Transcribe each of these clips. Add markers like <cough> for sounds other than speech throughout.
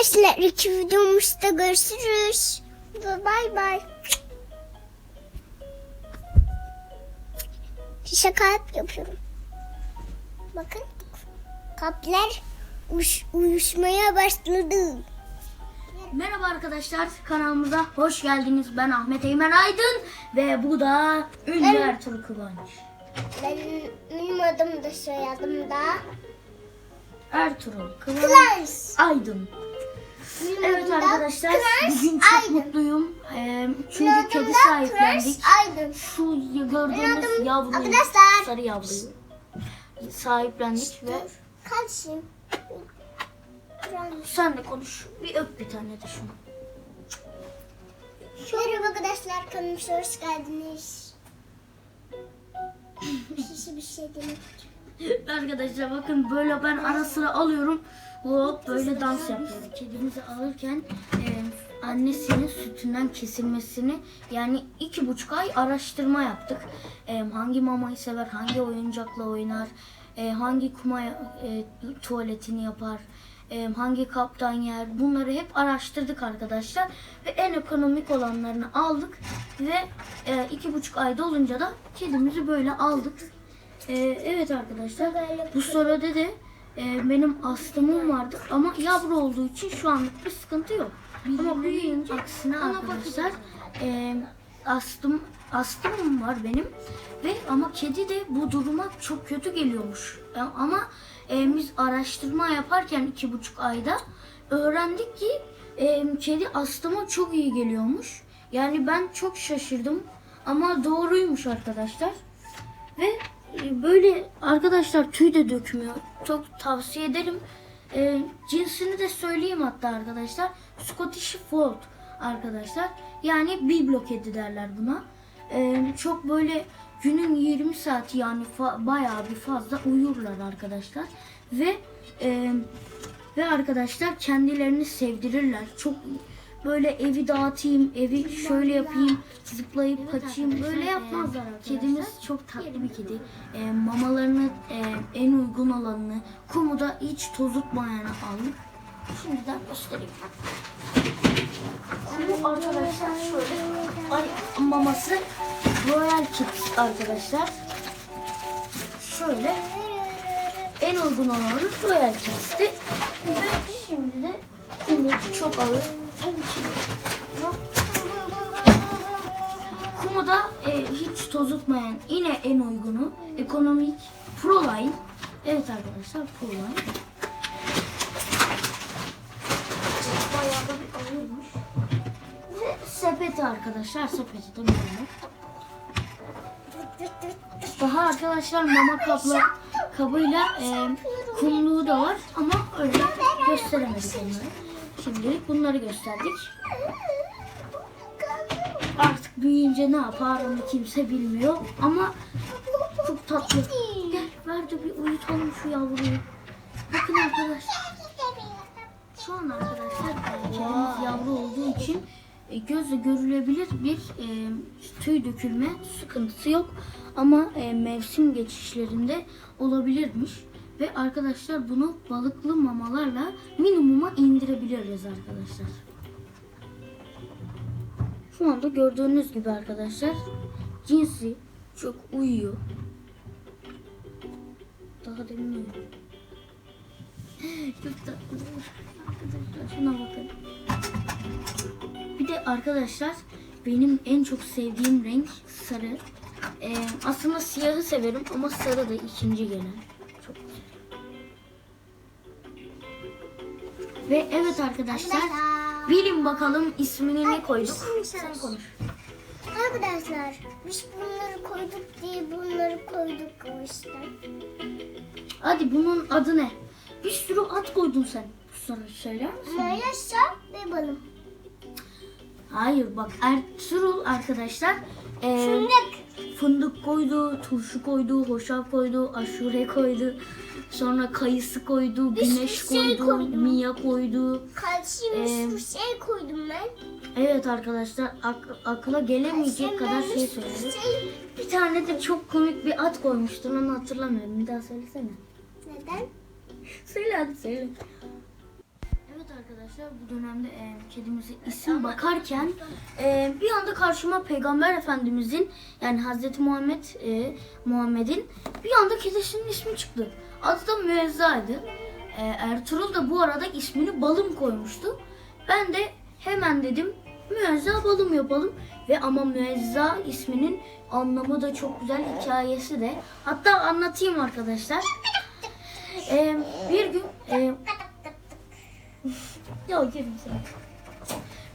Arkadaşlar iki videomuzda görüşürüz. Bay bay. Şaka yapıyorum. Bakın. Kalpler uş, uyuşmaya başladı. Merhaba arkadaşlar kanalımıza hoş geldiniz. Ben Ahmet Eymen Aydın ve bu da ünlü Evet. Ertuğrul Kıvanç. Ben, benim adım da soyadım da. Ertuğrul Kıvanç. Aydın. Evet arkadaşlar bugün çok Aydın. mutluyum. Ee, çünkü adım kedi sahiplendik. Aydın. Şu gördüğünüz yavruyu, Arkadaşlar. sarı yavruyu sahiplendik ve Kaçayım. sen de konuş. Bir öp bir tane de şunu. Merhaba arkadaşlar kanalımıza hoş geldiniz. Size bir şey demek <laughs> Arkadaşlar bakın böyle ben ara sıra alıyorum. Hop böyle dans yapıyorum. Kedimizi alırken e, annesinin sütünden kesilmesini yani iki buçuk ay araştırma yaptık. E, hangi mamayı sever, hangi oyuncakla oynar, e, hangi kuma e, tuvaletini yapar, e, hangi kaptan yer bunları hep araştırdık arkadaşlar. Ve en ekonomik olanlarını aldık ve e, iki buçuk ayda olunca da kedimizi böyle aldık. Ee, evet arkadaşlar. Bu sırada de e, benim astımım vardı ama yavru olduğu için şu anlık bir sıkıntı yok. Ama büyüyünce aksine arkadaşlar e, astım astımım var benim ve ama kedi de bu duruma çok kötü geliyormuş. E, ama e, biz araştırma yaparken iki buçuk ayda öğrendik ki e, kedi astıma çok iyi geliyormuş. Yani ben çok şaşırdım ama doğruymuş arkadaşlar. Ve e, böyle arkadaşlar tüy de dökmüyor. Çok tavsiye ederim. E, cinsini de söyleyeyim hatta arkadaşlar. Scottish Fold arkadaşlar. Yani biblo kedi derler buna. E, çok böyle günün 20 saati yani bayağı bir fazla uyurlar arkadaşlar. Ve e, ve arkadaşlar kendilerini sevdirirler. Çok böyle evi dağıtayım, evi şöyle yapayım, zıplayıp kaçayım böyle yapmazlar. Kedimiz çok tatlı bir kedi. E, mamalarını e, en uygun olanını, kumu da hiç tozutmayanı aldık. Şimdiden göstereyim. Bu arkadaşlar şöyle ay, maması Royal Kids arkadaşlar. Şöyle en uygun olanı Royal Kids'ti. Ve şimdi de kumu çok ağır. Kumu da e, hiç tozutmayan yine en uygunu ekonomik Proline. Evet arkadaşlar Proline. Bayağı da bir ağırmış. Ve sepeti arkadaşlar sepeti de böyle. Daha arkadaşlar mama kabla kabıyla e, kumluğu da var ama öyle gösteremedik onları. Şimdilik bunları gösterdik. Artık büyüyünce ne yapar onu kimse bilmiyor ama çok tatlı. Gel ver de bir uyutalım şu yavruyu. Bakın arkadaşlar. Şu an arkadaşlar kedimiz yavru olduğu için e, gözle görülebilir bir e, tüy dökülme sıkıntısı yok. Ama e, mevsim geçişlerinde olabilirmiş. Ve arkadaşlar bunu balıklı mamalarla minimuma indirebiliriz arkadaşlar. Şu anda gördüğünüz gibi arkadaşlar cinsi çok uyuyor. Daha demin uyuyor. <laughs> Çok tatlı. Arkadaşlar şuna bakın. Bir de arkadaşlar benim en çok sevdiğim renk sarı. Ee, aslında siyahı severim ama sarı da ikinci gelen. Çok güzel. Ve evet arkadaşlar bilin bakalım ismini ne koyduk. Sen konuş. Arkadaşlar biz bunları koyduk diye bunları koyduk yüzden. Hadi bunun adı ne? Bir sürü ad koydun sen. Bu soru söyler misin? Mayasa ve balım. Hayır bak Ertuğrul arkadaşlar. e, Fındık. fındık koydu, turşu koydu, hoşaf koydu, aşure koydu. Sonra kayısı koydu, Bir sürü güneş şey koydu, koydum. miya koydu. Kalsiyum Ee, bir sürü şey koydum ben. Evet arkadaşlar ak- akla gelemeyecek kadar şey söyledi. Bir tane de çok komik bir at koymuştun onu hatırlamıyorum. Bir daha söylesene. Neden? Söyle hadi söyle. Arkadaşlar bu dönemde e, kedimize isim bakarken e, bir anda karşıma Peygamber Efendimizin yani Hazreti Muhammed e, Muhammed'in bir anda kedisinin ismi çıktı. Adı da Müezza'ydı. E, Ertuğrul da bu arada ismini Balım koymuştu. Ben de hemen dedim Müezza Balım yapalım ve ama Müezza isminin anlamı da çok güzel hikayesi de. Hatta anlatayım arkadaşlar. Ee, bir gün e, <laughs> <laughs> ya seni.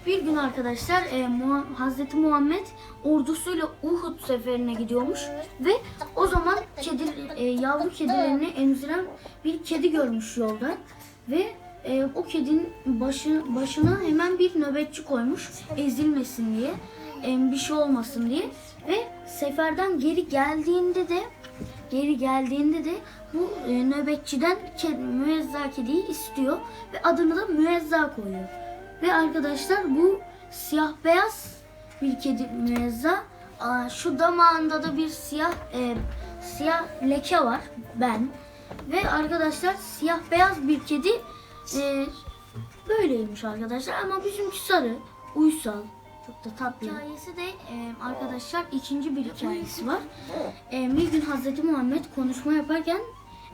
Bir gün arkadaşlar e, Muha- Hazreti Muhammed ordusuyla Uhud seferine gidiyormuş ve o zaman kedi, e, yavru kedilerini emziren bir kedi görmüş yolda ve e, o kedinin başı, başına hemen bir nöbetçi koymuş ezilmesin diye e, bir şey olmasın diye ve seferden geri geldiğinde de geri geldiğinde de bu e, nöbetçiden kedi, müezza kediyi istiyor ve adını da müezza koyuyor. Ve arkadaşlar bu siyah beyaz bir kedi müezza. Aa, şu damağında da bir siyah e, siyah leke var ben. Ve arkadaşlar siyah beyaz bir kedi e, böyleymiş arkadaşlar ama bizimki sarı, uysal. Çok da tatlı. Hikayesi de e, arkadaşlar ikinci bir hikayesi var. E, bir gün Hazreti Muhammed konuşma yaparken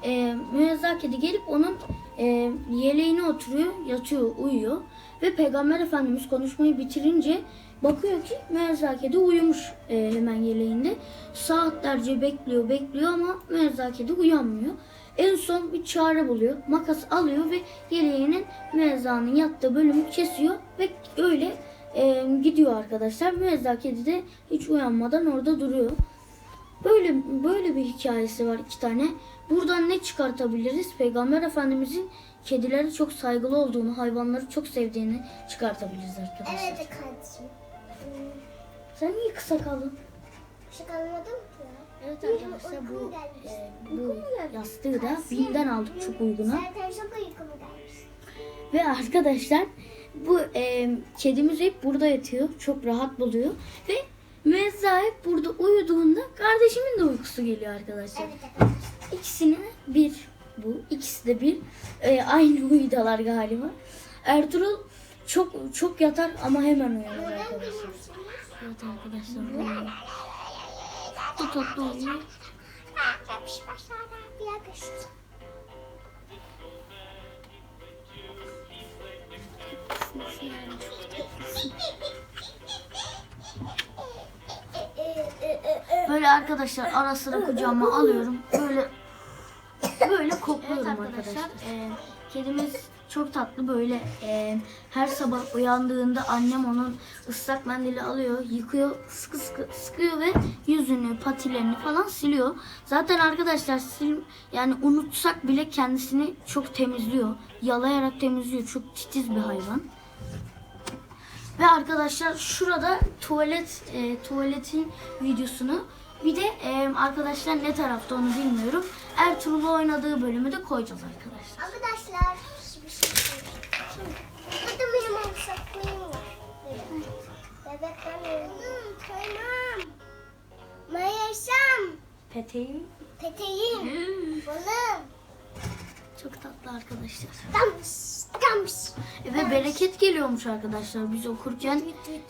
e, müezza kedi gelip onun e, yeleğine oturuyor, yatıyor, uyuyor. Ve Peygamber Efendimiz konuşmayı bitirince bakıyor ki müezza kedi uyumuş e, hemen yeleğinde. Saatlerce bekliyor, bekliyor ama müezza kedi uyanmıyor. En son bir çare buluyor. Makas alıyor ve yeleğinin müezzanın yattığı bölümü kesiyor ve öyle e, gidiyor arkadaşlar. Müezza kedi de hiç uyanmadan orada duruyor. Böyle böyle bir hikayesi var iki tane. Buradan ne çıkartabiliriz? Peygamber Efendimizin kedilere çok saygılı olduğunu, hayvanları çok sevdiğini çıkartabiliriz arkadaşlar. Evet kardeşim. Hmm, Sen niye kısa kaldın? Çıkarmadım ki ya. Evet arkadaşlar bu e, bu yastığı da BİM'den aldık çok uyguna. Zaten çok uykum gelmiş. Ve arkadaşlar bu e, kedimiz hep burada yatıyor. Çok rahat buluyor. Ve Müezza hep burada uyuduğunda kardeşimin de uykusu geliyor arkadaşlar. Evet arkadaşlar. İkisini bir bu. ikisi de bir. E, aynı <laughs> uyudalar galiba. Ertuğrul çok çok yatar ama hemen uyanır arkadaşlar. Evet arkadaşlar. Çok tatlı uyuyor. Böyle arkadaşlar ara sıra kucağıma alıyorum. Böyle böyle kokluyorum arkadaşlar. Ee, kedimiz çok tatlı böyle e, her sabah uyandığında annem onun ıslak mendili alıyor, yıkıyor, sıkı sıkı sıkıyor ve yüzünü, patilerini falan siliyor. Zaten arkadaşlar sil yani unutsak bile kendisini çok temizliyor. Yalayarak temizliyor. Çok titiz bir hayvan. Ve arkadaşlar şurada tuvalet e, tuvaletin videosunu bir de e, arkadaşlar ne tarafta onu bilmiyorum. Ertuğrul'u oynadığı bölümü de koyacağız arkadaşlar. Arkadaşlar bir şey söyleyeyim. Burada benim alçaklığım var. Bebek. Öldüm. Tamam. Mayasam. Peteği. Peteğim. Balım. Çok tatlı arkadaşlar. Damış. Damış. Eve bereket geliyormuş arkadaşlar biz okurken.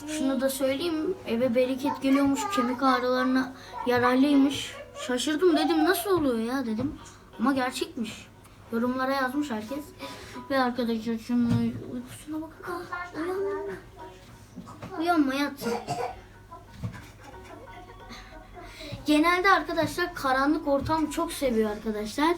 Şunu da söyleyeyim. Eve bereket geliyormuş. Kemik ağrılarına yararlıymış. Şaşırdım dedim nasıl oluyor ya dedim. Ama gerçekmiş. Yorumlara yazmış herkes. Ve arkadaşlar şunun uykusuna bakın. Uyanma. Uyanma yatsın. Genelde arkadaşlar karanlık ortam çok seviyor arkadaşlar.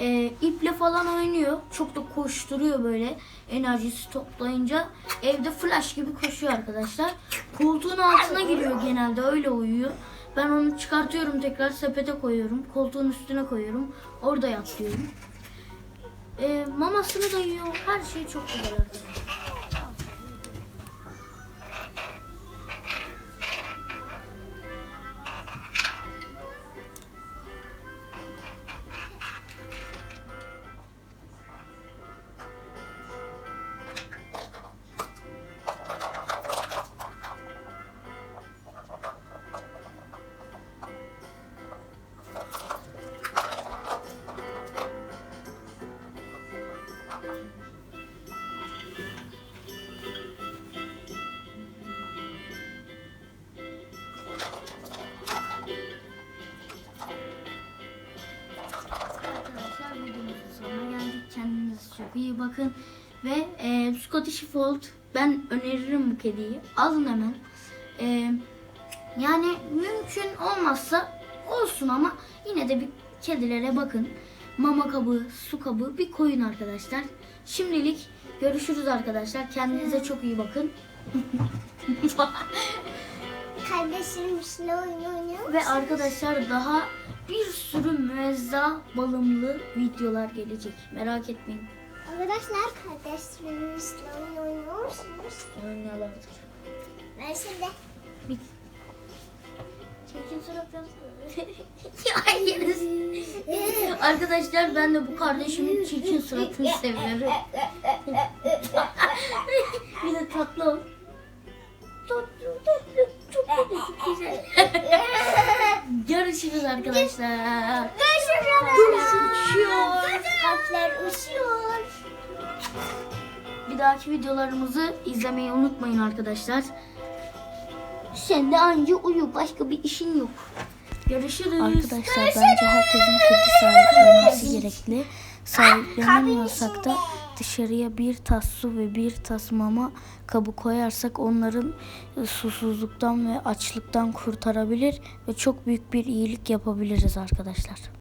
Ee, iple falan oynuyor. Çok da koşturuyor böyle enerjisi toplayınca. Evde flash gibi koşuyor arkadaşlar. Koltuğun altına giriyor genelde öyle uyuyor. Ben onu çıkartıyorum tekrar sepete koyuyorum. Koltuğun üstüne koyuyorum. Orada yatıyorum. Ee, mamasını da yiyor. Her şey çok güzel arkadaşlar. Çok iyi bakın. Ve e, Scottish Fold ben öneririm bu kediyi. Alın hemen. E, yani mümkün olmazsa olsun ama yine de bir kedilere bakın. Mama kabı, su kabı bir koyun arkadaşlar. Şimdilik görüşürüz arkadaşlar. Kendinize çok iyi bakın. <laughs> Kardeşlerimizle oyun oynuyor Ve arkadaşlar daha bir sürü müezza balımlı videolar gelecek. Merak etmeyin. Arkadaşlar kardeşlerimizle oyun oynuyor musunuz? Oynuyorlardır. Versin de. Bir... Çirkin surat Hayır. <laughs> Arkadaşlar ben de bu kardeşimin çirkin suratını seviyorum. <laughs> bir de tatlı ol. Tatlı tatlı çok tatlı çok güzel. <laughs> Görüşürüz arkadaşlar. Görüşürüz. Kalpler uçuyor. Bir dahaki videolarımızı izlemeyi unutmayın arkadaşlar. Sen de anca uyu. Başka bir işin yok. Görüşürüz. Arkadaşlar bence herkesin kedi sahiplenmesi gerekli. Sahiplenemiyorsak da dışarıya bir tas su ve bir tas mama kabı koyarsak onların e, susuzluktan ve açlıktan kurtarabilir ve çok büyük bir iyilik yapabiliriz arkadaşlar.